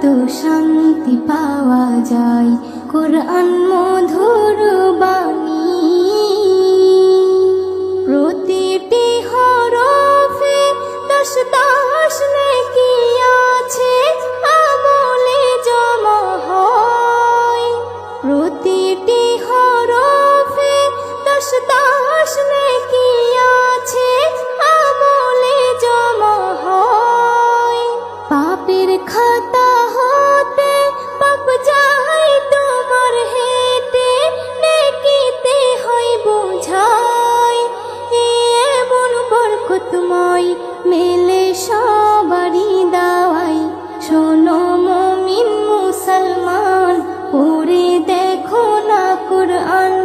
কত শান্তি পাওয়া যায়। কোরআন মধুর বাণী। প্রতিটি হরফে দশ দশ নেকি আছে, আমলে জমা হয়। প্রতিটি হরফে দশ দশ নেকি আছে, আমলে জমা হয়। পাপের খাতা মেলে সবারই দাওয়াই। শোনো মমিন মুসলমান পড়ে দেখো না কোরআন।